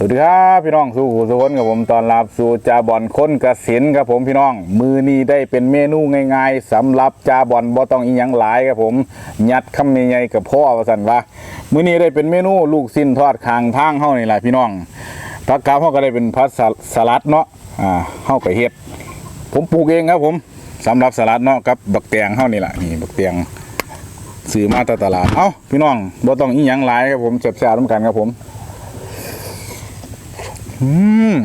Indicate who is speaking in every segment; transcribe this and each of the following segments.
Speaker 1: สวัสดีครับพี่น้องสู่หูสุคนกับผมตอนรับสู่จาบอนคนกระสินครับผมพี่น้อง มือนี้ได้เป็นเมนูง่ายๆสำหรับจาบอนบ่ต้องอีหยังหลายครับผมยัดคำใหญ่ๆกับพ่อว่าซั่นว่ามือนี้ได้เป็นเมนูลูกสิ้นทอดคางทางเฮานี่แหละพี่น้องผักกาดเฮาก็ได้เป็นผัดสสลัดเนาะอ่าเฮาก็เฮ็ด ผมปลูกเองครับผมสำหรับสลัดเนาะกับบักแตงเฮานี่แหละนี่บักแตงซื้อมาจากตลาดเอ้าพี่น้องบ่ต้องอีหยังหลายครับผมแซ่บๆนำกันครับผม อืม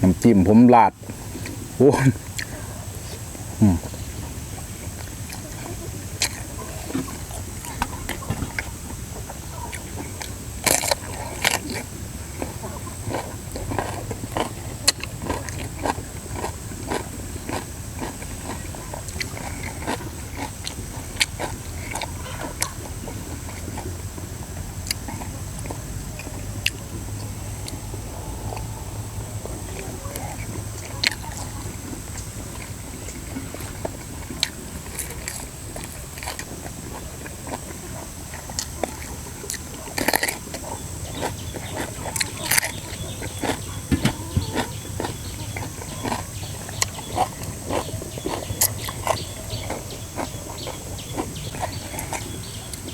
Speaker 1: น้ำจิ้มผมลาด โอ้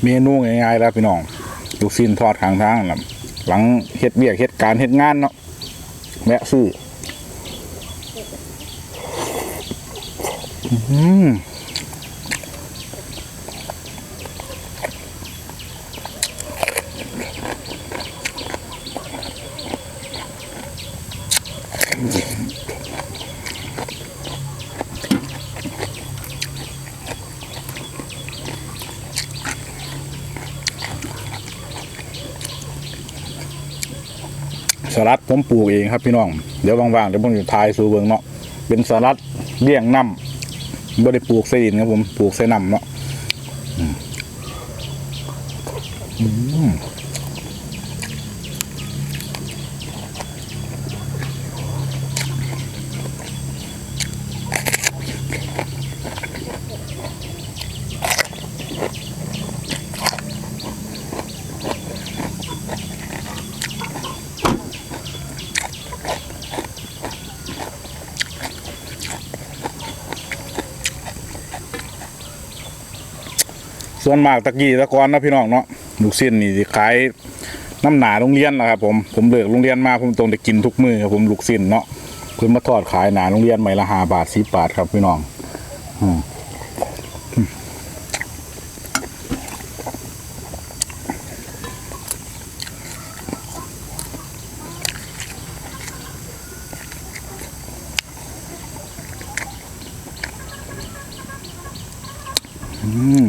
Speaker 1: เมนูง่ายๆแล้วพี่น้องลูกชิ้นทอดข้างทางนะหลังเฮ็ดเบียกเฮ็ดการเฮ็ดงานเนาะแวะซื้อ อืม สลัดผมปลูกเองครับพี่น้อง เดี๋ยวว่างๆเดี๋ยวผมจะทายสูเบิงเนาะเป็นสลัดเลี้ยงน้ำไม่ได้ปลูกใส่ดินครับผมปลูกใส่น้ำเนาะ ส่วนมากตะกี้ตะกอนนะพี่น้องเนาะลูกชิ้นนี่สิขายน้ำหนาโรงเรียนนะครับผมผมเลิกโรงเรียนมาผมต้องได้กินทุกมือครับผมลูกชิ้นเนาะเพิ่นมาทอดขายหนาโรงเรียนใหม่ละหาบาทสิบบาทครับพี่น้องอืมอืม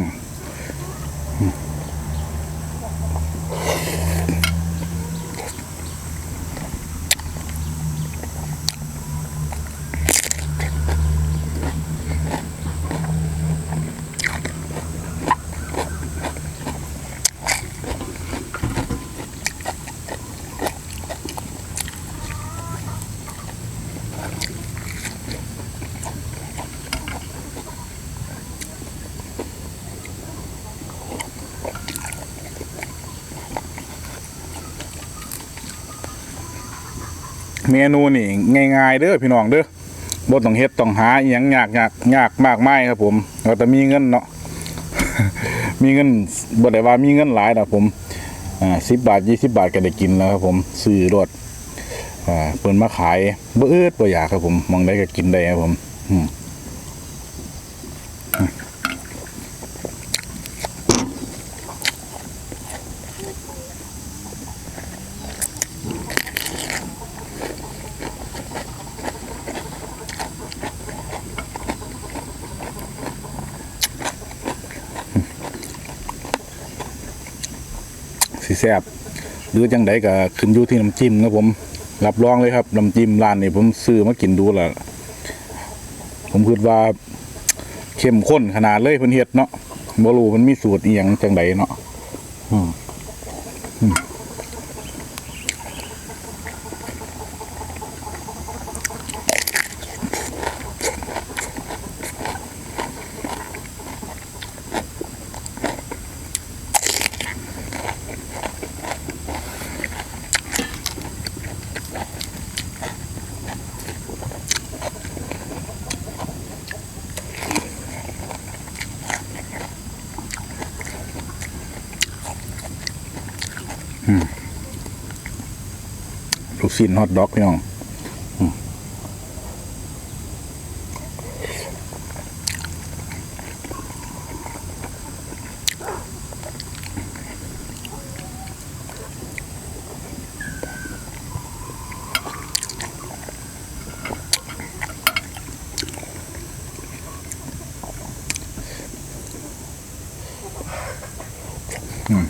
Speaker 1: เมนูนี่ง่ายๆเด้อพี่น้องเด้อบ่ต้องเฮ็ดต้องหาอหยังยากยากยากมากมายครับผมเราแต่มีเงินเนาะมีเงินบ่ได้ว่ามีเงินหลายนะผมอ่า10บาท20บาทก็ได้กินแล้วครับผมซื้อรถอ่าเปิ้นมาขายบ่อึดบ่อยากครับผมมองได้ก็กินได้ครับผม อืม แซ่บหรือจังไดก็ขึ้นอยู่ที่น้ำจิ้มนะผมรับรองเลยครับน้ำจิ้มร้านนี้ผมซื้อมากินดูแล้วผมคิดว่าเข้มข้นขนาดเลยเพิ่นเฮ็ดเนาะบ่รู้มันมีสูตรอีหยังจังไดเนาะอืม ลูกชิ้นฮอทดอกพี่น้องอืม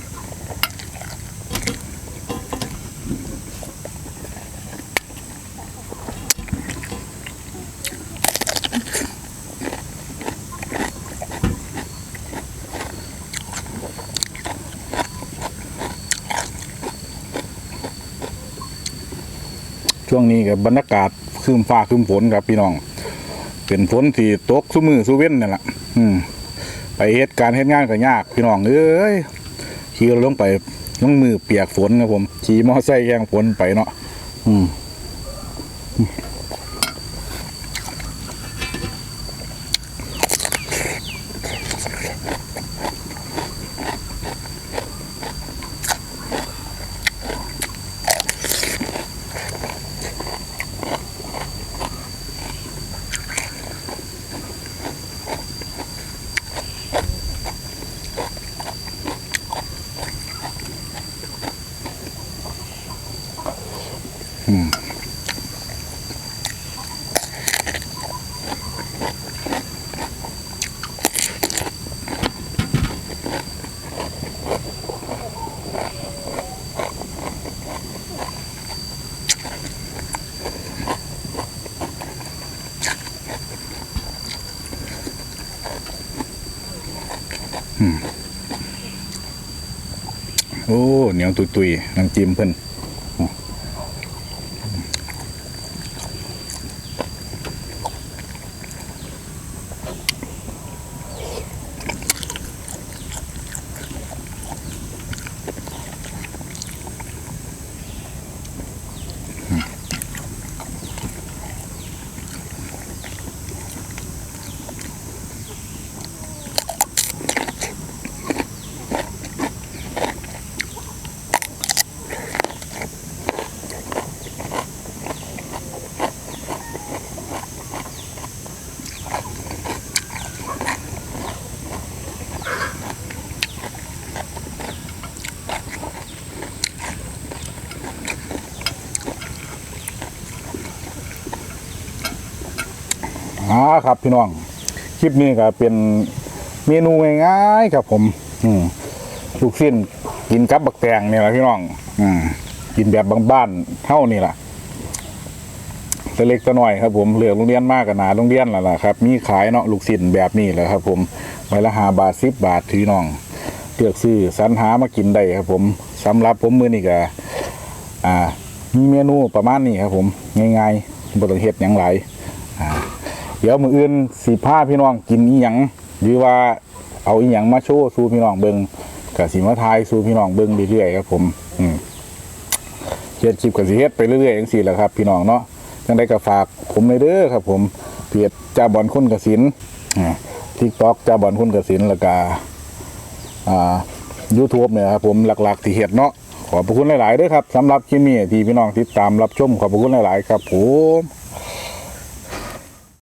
Speaker 1: ช่วงนี้กับบรรยากาศคืมฟ้าคืมฝนครับพี่น้อง เป็นฝนที่ตกสุมือสุเว้นนี่แหละอืมไปเหตุการณ์เหตุงานก็ยาก พี่น้องเอ้ยขี่รถลงไปลงมือเปียกฝนครับผมขี่มอไซค์แย่งฝนไปเนาะอืม โอ้เหนียวตุยตุยน้ำจิ้มเพิ่น อ๋ออ่าครับพี่น้องคลิปนี้ก็เป็นเมนูง่ายๆครับผม อืมลูกชิ้นกินกับบักแตงนี่แหละพี่น้อง อืมกินแบบบ้านๆเท่านี่แหละตัวเล็กตัวน้อยครับผมเหลือโรงเรียนมากกับหนาโรงเรียนแล้วล่ะครับ มีขายเนาะลูกชิ้นแบบนี้แหละครับ ผมใบละหาบาทสิบบาทพี่น้องเลือกซื้อสรรหามากินได้ครับ ผมสำหรับผมมือนี้ก็อ่ามีเมนูประมาณนี้ครับ ผมง่ายๆบ่ต้องเฮ็ดหยังหลายอ่า เดี๋ยวมืออื่นสีผ้าพี่น้องกินอีหยังหรือว่าเอาอีหยังมาโชว์สู่พี่น้องเบิงกับสีมาทายสู่พี่น้องเบิงเรื่อยๆครับผมอืมเฮ็ดคลิปกับสีเฮ็ดไปเรื่อยๆอย่างสี่แหละครับ พี่น้องเนาะจังได้ก็ฝากผมในเด้อครับ ผมเพจจ่าบอลคนกสินทิกตอกจ่าบอลคนกสินแล้วก็อ่ายูทูบเนี่ยครับผมหลักๆที่เฮ็ดเนาะขอบพระคุณหลายๆเด้อครับสำหรับคลิปนี้ที่พี่น้องติดตามรับชมขอบพระคุณหลายๆครับผม